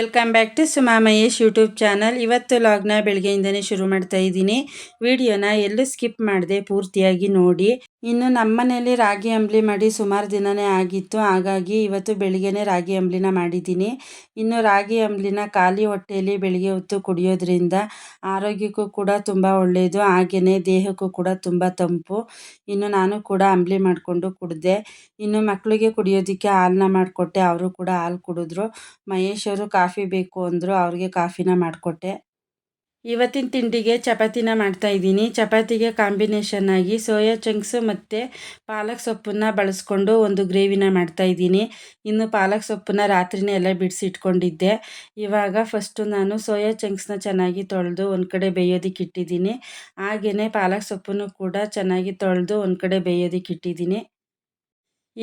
Welcome back to Suma Mahesh YouTube channel. ಇವತ್ತು ಲಾಗ್ನ ಬೆಳಗ್ಗೆಯಿಂದನೇ ಶುರು ಮಾಡ್ತಾ ಇದ್ದೀನಿ. ವಿಡಿಯೋನ ಎಲ್ಲೂ ಸ್ಕಿಪ್ ಮಾಡದೆ ಪೂರ್ತಿಯಾಗಿ ನೋಡಿ. ಇನ್ನು ನಮ್ಮ ಮನೆಯಲ್ಲಿ ರಾಗಿ ಅಂಬ್ಲಿ ಮಾಡಿ ಸುಮಾರು ದಿನನೇ ಆಗಿತ್ತು. ಹಾಗಾಗಿ ಇವತ್ತು ಬೆಳಿಗ್ಗೆನೇ ರಾಗಿ ಅಂಬ್ಲಿನ ಮಾಡಿದ್ದೀನಿ. ಇನ್ನು ರಾಗಿ ಅಂಬ್ಲಿನ ಖಾಲಿ ಹೊಟ್ಟೆಯಲ್ಲಿ ಬೆಳಿಗ್ಗೆ ಹೊತ್ತು ಕುಡಿಯೋದ್ರಿಂದ ಆರೋಗ್ಯಕ್ಕೂ ಕೂಡ ತುಂಬ ಒಳ್ಳೆಯದು ಹಾಗೆಯೇ ದೇಹಕ್ಕೂ ಕೂಡ ತುಂಬ ತಂಪು. ಇನ್ನು ನಾನು ಕೂಡ ಅಂಬ್ಲಿ ಮಾಡಿಕೊಂಡು ಕುಡಿದೆ. ಇನ್ನು ಮಕ್ಕಳಿಗೆ ಕುಡಿಯೋದಕ್ಕೆ ಹಾಲನ್ನ ಮಾಡಿಕೊಟ್ಟೆ. ಅವರು ಕೂಡ ಹಾಲು ಕುಡಿದ್ರು. ಮಹೇಶ್ ಅವರು ಕಾಫಿ ಬೇಕು ಅಂದರು ಅವ್ರಿಗೆ ಕಾಫಿನ ಮಾಡಿಕೊಟ್ಟೆ. ಇವತ್ತಿನ ತಿಂಡಿಗೆ ಚಪಾತಿನ ಮಾಡ್ತಾ ಇದ್ದೀನಿ. ಚಪಾತಿಗೆ ಕಾಂಬಿನೇಷನ್ ಆಗಿ ಸೋಯಾ ಚಂಕ್ಸು ಮತ್ತು ಪಾಲಕ್ ಸೊಪ್ಪನ್ನು ಬಳಸ್ಕೊಂಡು ಒಂದು ಗ್ರೇವಿನ ಮಾಡ್ತಾ ಇದ್ದೀನಿ. ಇನ್ನು ಪಾಲಕ್ ಸೊಪ್ಪನ್ನ ರಾತ್ರಿನೇ ಎಲ್ಲ ಬಿಡಿಸಿಟ್ಕೊಂಡಿದ್ದೆ. ಇವಾಗ ಫಸ್ಟು ನಾನು ಸೋಯಾ ಚಂಕ್ಸ್ನ ಚೆನ್ನಾಗಿ ತೊಳೆದು ಒಂದು ಕಡೆ ಬೇಯೋದಕ್ಕೆ ಇಟ್ಟಿದ್ದೀನಿ. ಹಾಗೆಯೇ ಪಾಲಕ್ ಸೊಪ್ಪನ್ನು ಕೂಡ ಚೆನ್ನಾಗಿ ತೊಳೆದು ಒಂದು ಕಡೆ ಬೇಯೋದಕ್ಕೆ ಇಟ್ಟಿದ್ದೀನಿ.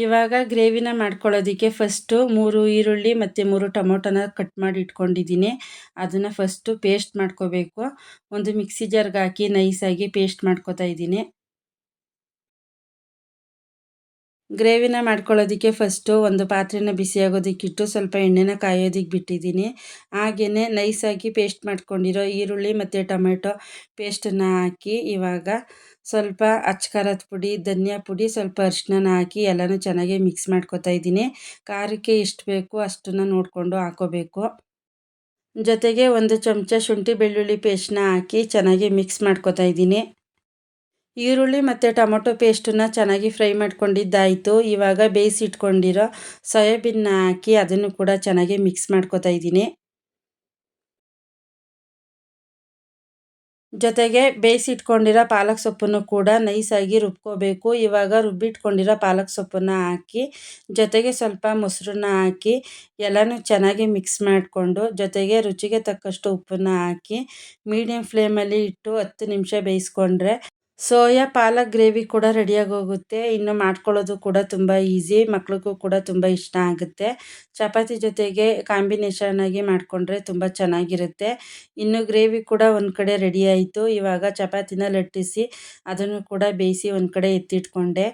ಇವಾಗ ಗ್ರೇವಿನ ಮಾಡ್ಕೊಳ್ಳೋದಕ್ಕೆ ಫಸ್ಟು ಮೂರು ಈರುಳ್ಳಿ ಮತ್ತು ಮೂರು ಟೊಮೊಟೊನ ಕಟ್ ಮಾಡಿ ಇಟ್ಕೊಂಡಿದ್ದೀನಿ. ಅದನ್ನು ಫಸ್ಟು ಪೇಸ್ಟ್ ಮಾಡ್ಕೋಬೇಕು. ಒಂದು ಮಿಕ್ಸಿ ಜಾರ್ಗೆ ಹಾಕಿ ನೈಸಾಗಿ ಪೇಸ್ಟ್ ಮಾಡ್ಕೋತಾ ಇದ್ದೀನಿ. ಗ್ರೇವಿನ ಮಾಡ್ಕೊಳ್ಳೋದಕ್ಕೆ ಫಸ್ಟು ಒಂದು ಪಾತ್ರೆನ ಬಿಸಿಯಾಗೋದಕ್ಕಿಟ್ಟು ಸ್ವಲ್ಪ ಎಣ್ಣೆನ ಕಾಯೋದಕ್ಕೆ ಬಿಟ್ಟಿದ್ದೀನಿ. ಹಾಗೆಯೇ ನೈಸಾಗಿ ಪೇಸ್ಟ್ ಮಾಡ್ಕೊಂಡಿರೋ ಈರುಳ್ಳಿ ಮತ್ತು ಟೊಮೆಟೊ ಪೇಸ್ಟನ್ನು ಹಾಕಿ ಇವಾಗ ಸ್ವಲ್ಪ ಅಚ್ಕಾರದ ಪುಡಿ, ಧನಿಯಾ ಪುಡಿ, ಸ್ವಲ್ಪ ಅರಿಶಿನ ಹಾಕಿ ಎಲ್ಲನೂ ಚೆನ್ನಾಗಿ ಮಿಕ್ಸ್ ಮಾಡ್ಕೊತಾ ಇದ್ದೀನಿ. ಖಾರಕ್ಕೆ ಎಷ್ಟು ಬೇಕು ಅಷ್ಟನ್ನು ನೋಡಿಕೊಂಡು ಹಾಕೋಬೇಕು. ಜೊತೆಗೆ ಒಂದು ಚಮಚ ಶುಂಠಿ ಬೆಳ್ಳುಳ್ಳಿ ಪೇಸ್ಟ್ನ ಹಾಕಿ ಚೆನ್ನಾಗಿ ಮಿಕ್ಸ್ ಮಾಡ್ಕೊತಾ ಇದ್ದೀನಿ. ಈರುಳ್ಳಿ ಮತ್ತು ಟೊಮೊಟೊ ಪೇಸ್ಟನ್ನು ಚೆನ್ನಾಗಿ ಫ್ರೈ ಮಾಡ್ಕೊಂಡಿದ್ದಾಯಿತು. ಇವಾಗ ಬೇಯಿಸಿಟ್ಕೊಂಡಿರೋ ಸೋಯಾಬೀನ್ನ ಹಾಕಿ ಅದನ್ನು ಕೂಡ ಚೆನ್ನಾಗಿ ಮಿಕ್ಸ್ ಮಾಡ್ಕೋತಾ ಇದ್ದೀನಿ. ಜೊತೆಗೆ ಬೇಯಿಸಿಟ್ಕೊಂಡಿರೋ ಪಾಲಕ್ ಸೊಪ್ಪನ್ನು ಕೂಡ ನೈಸಾಗಿ ರುಬ್ಕೋಬೇಕು. ಇವಾಗ ರುಬ್ಬಿಟ್ಕೊಂಡಿರೋ ಪಾಲಕ್ ಸೊಪ್ಪನ್ನು ಹಾಕಿ, ಜೊತೆಗೆ ಸ್ವಲ್ಪ ಮೊಸರನ್ನ ಹಾಕಿ, ಎಲ್ಲನೂ ಚೆನ್ನಾಗಿ ಮಿಕ್ಸ್ ಮಾಡಿಕೊಂಡು, ಜೊತೆಗೆ ರುಚಿಗೆ ತಕ್ಕಷ್ಟು ಉಪ್ಪನ್ನು ಹಾಕಿ ಮೀಡಿಯಮ್ ಫ್ಲೇಮಲ್ಲಿ ಇಟ್ಟು ಹತ್ತು ನಿಮಿಷ ಬೇಯಿಸ್ಕೊಂಡ್ರೆ ಸೋಯಾ ಪಾಲಕ್ ಗ್ರೇವಿ ಕೂಡ ರೆಡಿಯಾಗಿ ಹೋಗುತ್ತೆ ಇನ್ನು ಮಾಡ್ಕೊಳ್ಳೋದು ಕೂಡ ತುಂಬ ಈಸಿ, ಮಕ್ಳಿಗೂ ಕೂಡ ತುಂಬ ಇಷ್ಟ ಆಗುತ್ತೆ. ಚಪಾತಿ ಜೊತೆಗೆ ಕಾಂಬಿನೇಷನ್ ಆಗಿ ಮಾಡಿಕೊಂಡ್ರೆ ತುಂಬ ಚೆನ್ನಾಗಿರುತ್ತೆ. ಇನ್ನು ಗ್ರೇವಿ ಕೂಡ ಒಂದು ಕಡೆ ರೆಡಿ ಆಯಿತು. ಇವಾಗ ಚಪಾತಿನ ಲಟ್ಟಿಸಿ ಅದನ್ನು ಕೂಡ ಬೇಯಿಸಿ ಒಂದು ಕಡೆ ಎತ್ತಿಟ್ಕೊಂಡೆ.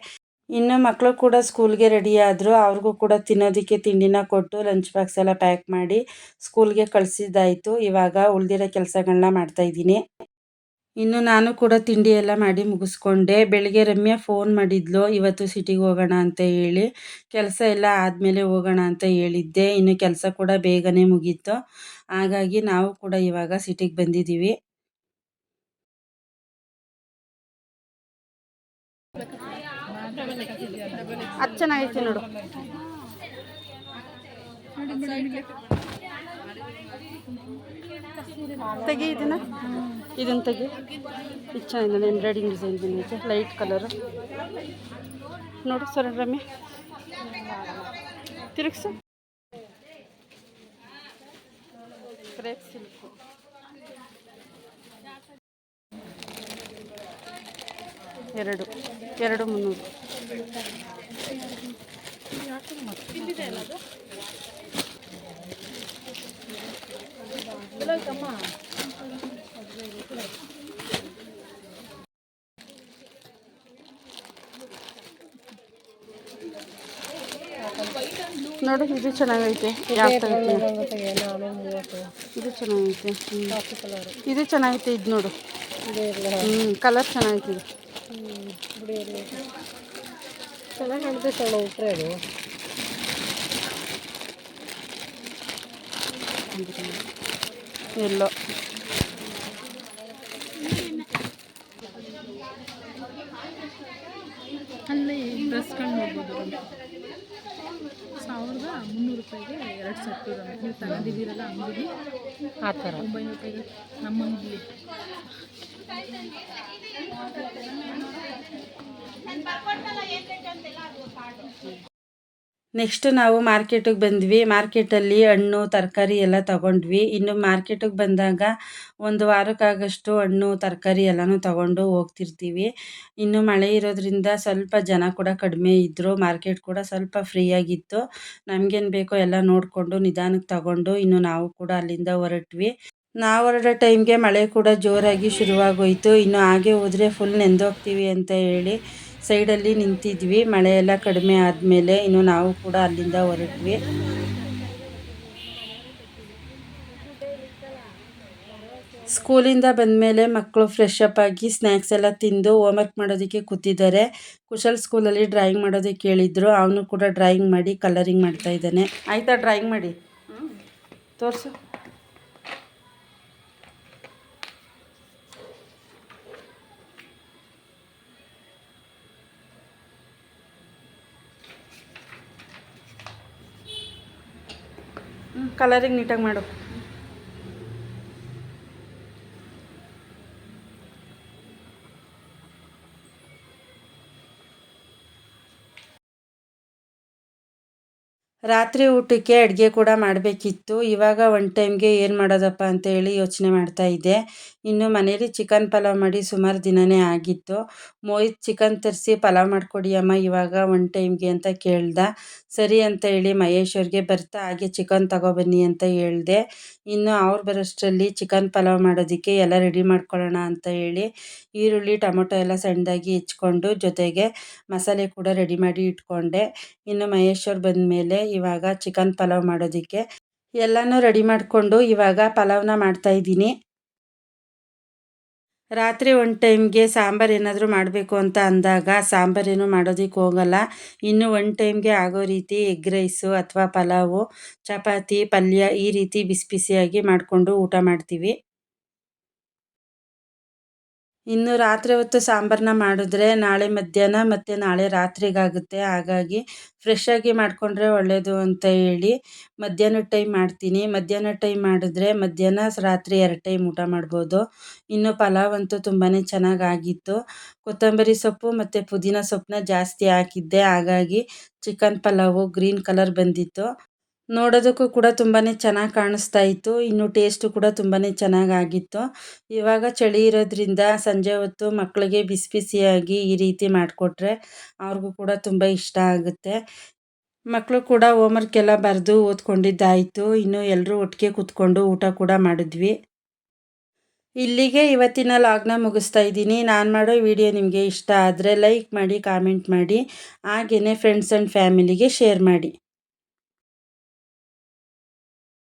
ಇನ್ನು ಮಕ್ಕಳು ಕೂಡ ಸ್ಕೂಲ್ಗೆ ರೆಡಿ ಅವ್ರಿಗೂ ಕೂಡ ತಿನ್ನೋದಕ್ಕೆ ತಿಂಡಿನ ಕೊಟ್ಟು ಲಂಚ್ ಬಾಕ್ಸ್ ಎಲ್ಲ ಪ್ಯಾಕ್ ಮಾಡಿ ಸ್ಕೂಲ್ಗೆ ಕಳಿಸಿದ್ದಾಯಿತು. ಇವಾಗ ಉಳಿದಿರೋ ಕೆಲಸಗಳನ್ನ ಮಾಡ್ತಾಯಿದ್ದೀನಿ ಇನ್ನು ನಾನು ಕೂಡ ತಿಂಡಿ ಎಲ್ಲ ಮಾಡಿ ಮುಗಿಸ್ಕೊಂಡೆ. ಬೆಳಿಗ್ಗೆ ರಮ್ಯಾ ಫೋನ್ ಮಾಡಿದ್ಲು ಇವತ್ತು ಸಿಟಿಗೆ ಹೋಗೋಣ ಅಂತ ಹೇಳಿ. ಕೆಲಸ ಎಲ್ಲ ಆದಮೇಲೆ ಹೋಗೋಣ ಅಂತ ಹೇಳಿದ್ದೆ. ಇನ್ನು ಕೆಲಸ ಕೂಡ ಬೇಗನೆ ಮುಗೀತು. ಹಾಗಾಗಿ ನಾವು ಕೂಡ ಇವಾಗ ಸಿಟಿಗೆ ಬಂದಿದ್ದೀವಿ. ಅದು ಚೆನ್ನಾಗೈತೆ ನೋಡು. ತೆಗಿ ಇದನ್ನ. ಇದನ್ನ ತೆಗಿ. ಇದು ಚೆನ್ನಾಗಿದೆ ಎಂಬ್ರಾಯ್ಡಿಂಗ್ ಡಿಸೈನ್ ಬಂದೈತೆ ಲೈಟ್ ಕಲರು. ನೋಡು ಸರ್, ರಮ್ಯ. ತಿರುಗಿಸು. Crepe silk. ಎರಡು ಎರಡು ಮುನ್ನೂರು. ನೋಡು ಇದು ಚೆನ್ನಾಗೈತೆ. ಇದು ಚೆನ್ನಾಗೈತೆ ಇದು ಚೆನ್ನಾಗೈತೆ ಇದು ನೋಡು. ಹ್ಞೂ ಕಲರ್ ಚೆನ್ನಾಗೈತೆ ಇದು. ಚೆನ್ನಾಗಿ ಕಾಣ್ತೈತೆ ಉಟ್ರೆ ಅದು. ಎಲ್ಲೋ. ಅಲ್ಲಿ ಡ್ರೆಸ್ಗಳನ್ನ ನೋಡ್ಬೋದು ಸಾವಿರದ ಮುನ್ನೂರು ರೂಪಾಯಿಗೆ ಎರಡು ಸೆಟ್ ಇರೋದು. ನೀವು ತಗೊಂಡಿದ್ದೀರಲ್ಲ ಅಂಗಡಿ? ಆ ಥರ. ಒಂಬೈನೂರು ರೂಪಾಯಿಗೆ ನಮ್ಮ ಅಂಗಡಿ. ನೆಕ್ಸ್ಟ್ ನಾವು ಮಾರ್ಕೆಟಿಗೆ ಬಂದ್ವಿ. ಮಾರ್ಕೆಟಲ್ಲಿ ಹಣ್ಣು, ತರಕಾರಿ ಎಲ್ಲ ತಗೊಂಡ್ವಿ. ಇನ್ನು ಮಾರ್ಕೆಟಿಗೆ ಬಂದಾಗ ಒಂದು ವಾರಕ್ಕಾಗಷ್ಟು ಹಣ್ಣು, ತರಕಾರಿ ಎಲ್ಲನೂ ತಗೊಂಡು ಹೋಗ್ತಿರ್ತೀವಿ. ಇನ್ನು ಮಳೆ ಇರೋದ್ರಿಂದ ಸ್ವಲ್ಪ ಜನ ಕೂಡ ಕಡಿಮೆ ಇದ್ದರು ಮಾರ್ಕೆಟ್ ಕೂಡ ಸ್ವಲ್ಪ ಫ್ರೀಯಾಗಿತ್ತು ನಮಗೇನು ಬೇಕೋ ಎಲ್ಲ ನೋಡಿಕೊಂಡು ನಿಧಾನಕ್ಕೆ ತಗೊಂಡು ಇನ್ನು ನಾವು ಕೂಡ ಅಲ್ಲಿಂದ ಹೊರಟ್ವಿ. ನಾವು ಹೊರಡೋ ಟೈಮ್ಗೆ ಮಳೆ ಕೂಡ ಜೋರಾಗಿ ಶುರುವಾಗೋಯಿತು. ಇನ್ನು ಹಾಗೆ ಹೋದರೆ ಫುಲ್ ನೆಂದೋಗ್ತೀವಿ ಅಂತ ಹೇಳಿ ಸೈಡಲ್ಲಿ ನಿಂತಿದ್ವಿ. ಮಳೆಯೆಲ್ಲ ಕಡಿಮೆ ಆದಮೇಲೆ ಇನ್ನು ನಾವು ಕೂಡ ಅಲ್ಲಿಂದ ಹೊರಟ್ವಿ. ಸ್ಕೂಲಿಂದ ಬಂದಮೇಲೆ ಮಕ್ಕಳು ಫ್ರೆಶ್ ಅಪ್ ಆಗಿ ಸ್ನ್ಯಾಕ್ಸ್ ಎಲ್ಲ ತಿಂದು ಹೋಮ್ವರ್ಕ್ ಮಾಡೋದಕ್ಕೆ ಕೂತಿದ್ದಾರೆ. ಕುಶಲ್ ಸ್ಕೂಲಲ್ಲಿ ಡ್ರಾಯಿಂಗ್ ಮಾಡೋದಕ್ಕೆ ಕೇಳಿದ್ರು. ಅವನು ಕೂಡ ಡ್ರಾಯಿಂಗ್ ಮಾಡಿ ಕಲರಿಂಗ್ ಮಾಡ್ತಾ ಇದ್ದಾನೆ. ಆಯಿತಾ ಡ್ರಾಯಿಂಗ್ ಮಾಡಿ? ತೋರಿಸು. ಕಲರಿಂಗ್ ನೀಟಾಗಿ ಮಾಡು. ರಾತ್ರಿ ಊಟಕ್ಕೆ ಅಡುಗೆ ಕೂಡ ಮಾಡಬೇಕಿತ್ತು. ಇವಾಗ ಒನ್ ಟೈಮ್ಗೆ ಏನು ಮಾಡೋದಪ್ಪ ಅಂತ ಹೇಳಿ ಯೋಚನೆ ಮಾಡ್ತಾ ಇದ್ದೆ. ಇನ್ನು ಮನೇಲಿ ಚಿಕನ್ ಪಲಾವ್ ಮಾಡಿ ಸುಮಾರು ದಿನವೇ ಆಗಿತ್ತು. ಮೋಹಿತ್ ಚಿಕನ್ ತರಿಸಿ ಪಲಾವ್ ಮಾಡಿಕೊಡಿ ಅಮ್ಮ, ಇವಾಗ ಒನ್ ಟೈಮ್ಗೆ ಅಂತ ಕೇಳ್ದ. ಸರಿ ಅಂತ ಹೇಳಿ ಮಹೇಶ್ ಅವ್ರಿಗೆ ಬರ್ತಾ ಹಾಗೆ ಚಿಕನ್ ತಗೊಬನ್ನಿ ಅಂತ ಹೇಳ್ದೆ. ಇನ್ನು ಅವ್ರು ಬರೋಷ್ಟರಲ್ಲಿ ಚಿಕನ್ ಪಲಾವ್ ಮಾಡೋದಕ್ಕೆ ಎಲ್ಲ ರೆಡಿ ಮಾಡ್ಕೊಳ್ಳೋಣ ಅಂತ ಹೇಳಿ ಈರುಳ್ಳಿ, ಟೊಮೊಟೊ ಎಲ್ಲ ಸಣ್ಣದಾಗಿ ಹೆಚ್ಕೊಂಡು ಜೊತೆಗೆ ಮಸಾಲೆ ಕೂಡ ರೆಡಿ ಮಾಡಿ ಇಟ್ಕೊಂಡೆ. ಇನ್ನು ಮಹೇಶ್ ಅವ್ರು ಬಂದಮೇಲೆ ಇವಾಗ ಚಿಕನ್ ಪಲಾವ್ ಮಾಡೋದಕ್ಕೆ. ಎಲ್ಲನೂ ರೆಡಿ ಮಾಡಿಕೊಂಡು ಇವಾಗ ಪಲಾವ್ನ ಮಾಡ್ತಾಯಿದ್ದೀನಿ ರಾತ್ರಿ ಒಂದು ಟೈಮ್ಗೆ ಸಾಂಬಾರು ಏನಾದರೂ ಮಾಡಬೇಕು ಅಂತ ಅಂದಾಗ ಸಾಂಬಾರೇನು ಮಾಡೋದಕ್ಕೆ ಹೋಗಲ್ಲ. ಇನ್ನು ಒನ್ ಟೈಮ್ಗೆ ಆಗೋ ರೀತಿ ಎಗ್ ರೈಸು ಅಥವಾ ಪಲಾವು, ಚಪಾತಿ, ಪಲ್ಯ ಈ ರೀತಿ ಬಿಸಿ ಬಿಸಿಯಾಗಿ ಮಾಡಿಕೊಂಡು ಊಟ ಮಾಡ್ತೀವಿ. ಇನ್ನು ರಾತ್ರಿ ಹೊತ್ತು ಸಾಂಬಾರನ್ನ ಮಾಡಿದ್ರೆ ನಾಳೆ ಮಧ್ಯಾಹ್ನ ಮತ್ತು ನಾಳೆ ರಾತ್ರಿಗಾಗುತ್ತೆ. ಹಾಗಾಗಿ ಫ್ರೆಶ್ ಆಗಿ ಮಾಡಿಕೊಂಡ್ರೆ ಒಳ್ಳೆಯದು ಅಂತ ಹೇಳಿ ಮಧ್ಯಾಹ್ನ ಟೈಮ್ ಮಾಡ್ತೀನಿ. ಮಧ್ಯಾಹ್ನ ಟೈಮ್ ಮಾಡಿದ್ರೆ ಮಧ್ಯಾಹ್ನ ರಾತ್ರಿ ಎರಡು ಟೈಮ್ ಊಟ ಮಾಡ್ಬೋದು. ಇನ್ನು ಪಲಾವ್ ಅಂತೂ ತುಂಬಾ ಚೆನ್ನಾಗಾಗಿತ್ತು. ಕೊತ್ತಂಬರಿ ಸೊಪ್ಪು ಮತ್ತು ಪುದೀನ ಸೊಪ್ಪನ್ನ ಜಾಸ್ತಿ ಹಾಕಿದ್ದೆ. ಹಾಗಾಗಿ ಚಿಕನ್ ಪಲಾವು ಗ್ರೀನ್ ಕಲರ್ ಬಂದಿತ್ತು. ನೋಡೋದಕ್ಕೂ ಕೂಡ ತುಂಬಾ ಚೆನ್ನಾಗಿ ಕಾಣಿಸ್ತಾ ಇತ್ತು. ಇನ್ನು ಟೇಸ್ಟು ಕೂಡ ತುಂಬಾ ಚೆನ್ನಾಗಾಗಿತ್ತು. ಇವಾಗ ಚಳಿ ಇರೋದ್ರಿಂದ ಸಂಜೆ ಹೊತ್ತು ಮಕ್ಕಳಿಗೆ ಬಿಸಿ ಬಿಸಿಯಾಗಿ ಈ ರೀತಿ ಮಾಡಿಕೊಟ್ರೆ ಅವ್ರಿಗೂ ಕೂಡ ತುಂಬ ಇಷ್ಟ ಆಗುತ್ತೆ. ಮಕ್ಕಳು ಕೂಡ ಹೋಮ್ವರ್ಕ್ ಎಲ್ಲ ಬರೆದು ಓದ್ಕೊಂಡಿದ್ದಾಯಿತು. ಇನ್ನು ಎಲ್ಲರೂ ಒಟ್ಟಿಗೆ ಕೂತ್ಕೊಂಡು ಊಟ ಕೂಡ ಮಾಡಿದ್ವಿ. ಇಲ್ಲಿಗೆ ಇವತ್ತಿನ ಲಾಗ್ನ ಮುಗಿಸ್ತಾ ಇದ್ದೀನಿ. ನಾನು ಮಾಡೋ ವಿಡಿಯೋ ನಿಮಗೆ ಇಷ್ಟ ಆದರೆ ಲೈಕ್ ಮಾಡಿ ಕಾಮೆಂಟ್ ಮಾಡಿ. ಹಾಗೆಯೇ ಫ್ರೆಂಡ್ಸ್ ಆ್ಯಂಡ್ ಫ್ಯಾಮಿಲಿಗೆ ಶೇರ್ ಮಾಡಿ.